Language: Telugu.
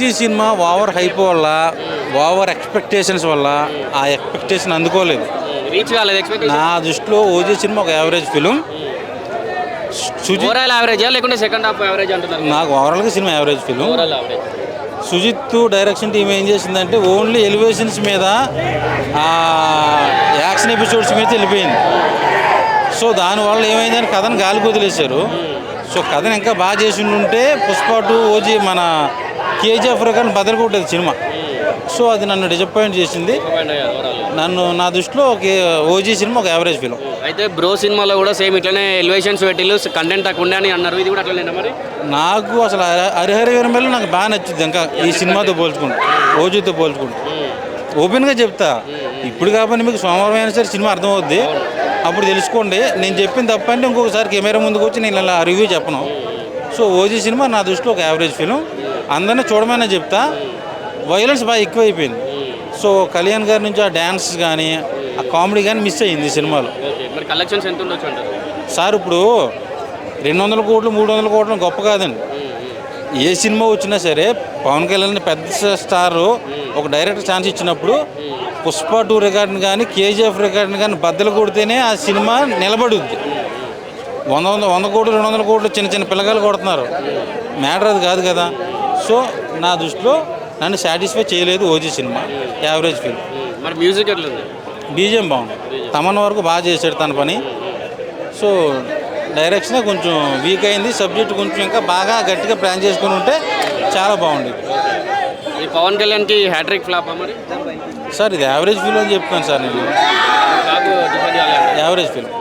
ఓజీ సినిమా ఓవర్ హైప్ వల్ల ఓవర్ ఎక్స్పెక్టేషన్స్ వల్ల ఆ ఎక్స్పెక్టేషన్ అందుకోలేదు. రీచ్ కాలేదు ఎక్స్పెక్టేషన్? నా దృష్టిలో ఓజీ సినిమా ఒక యావరేజ్ ఫిలిం. సుజిత్ ఓవరాల్ యావరేజా లేకుంటే సెకండ్ హాఫ్ యావరేజ్ అంటున్నారు? నాకు ఓవరాల్గా cinema average film. Sujeeth direction team ఏం చేసిందంటే ఓన్లీ ఎలివేషన్స్ మీద యాక్షన్ ఎపిసోడ్స్ మీద వెళ్ళిపోయింది. సో దానివల్ల ఏమైందని కథను గాలికి వదిలేశారు. సో కథను ఇంకా బాగా చేసి ఉంటే పుష్ప టూ ఓజీ మన కేజీఎఫ్ రకాన్ని బదలు కొట్టేది సినిమా. సో అది నన్ను డిసప్పాయింట్ చేసింది. నన్ను నా దృష్టిలో ఒక ఓజీ సినిమా ఒక యావరేజ్ ఫిలిం. అయితే బ్రో సినిమాలో కూడా సేమ్ ఇట్లనే ఎలివేషన్స్ పెట్టిల్లు కంటెంట్ తక్కువ ఉండే అని అన్నారు. ఇది కూడా అట్లనే మరి? నాకు అసలు హరి- హరిహర వీరమల్లి నాకు బాగా నచ్చింది ఇంకా ఈ సినిమాతో పోల్చుకుంటే ఓజీతో పోల్చుకుంటే. ఓపెన్గా చెప్తా. ఇప్పుడు కాబట్టి మీకు సోమవారం అయినా సరే సినిమా అర్థమవుద్ది. అప్పుడు తెలుసుకోండి. నేను చెప్పిన తప్పంటే ఇంకొకసారి కెమెరా ముందుకు వచ్చి నేను ఇలా రివ్యూ చెప్పను. సో ఓజీ సినిమా నా దృష్టిలో ఒక యావరేజ్ ఫిలిం అందరినీ చూడమనే చెప్తా. వైలెన్స్ బాగా ఎక్కువైపోయింది. సో కళ్యాణ్ గారి నుంచి ఆ డ్యాన్స్ కానీ ఆ కామెడీ కానీ మిస్ అయ్యింది ఈ సినిమాలో. కలెక్షన్స్ ఎంత ఉండొచ్చు సార్ ఇప్పుడు రెండు వందల కోట్లు మూడు వందల కోట్లు గొప్ప కాదండి. ఏ సినిమా వచ్చినా సరే పవన్ కళ్యాణ్ పెద్ద స్టార్ ఒక డైరెక్టర్ ఛాన్స్ ఇచ్చినప్పుడు పుష్ప టూ రికార్డుని కానీ కేజీఎఫ్ రికార్డుని కానీ బద్దలు కొడితేనే ఆ సినిమా నిలబడుద్ది. వంద వంద వంద కోట్లు రెండు వందల కోట్లు చిన్న చిన్న పిల్లగాలు కొడుతున్నారు. మ్యాటర్ అది కాదు కదా. సో నా దృష్టిలో నన్ను సాటిస్ఫై చేయలేదు ఓజీ సినిమా యావరేజ్ ఫిల్మ్. మరి మ్యూజిక్ బీజిఎం బాగుంది. తమన్ వరకు బాగా చేశాడు తన పని. సో డైరెక్షనే కొంచెం వీక్ అయింది. సబ్జెక్ట్ కొంచెం ఇంకా బాగా గట్టిగా ప్లాన్ చేసుకుని ఉంటే చాలా బాగుండేది. ఈ పవన్ కళ్యాణ్కి హ్యాట్రిక్ ఫ్లాప్ మరి? సార్ ఇది యావరేజ్ ఫిల్మ్ అని చెప్తాను సార్ నేను. Average film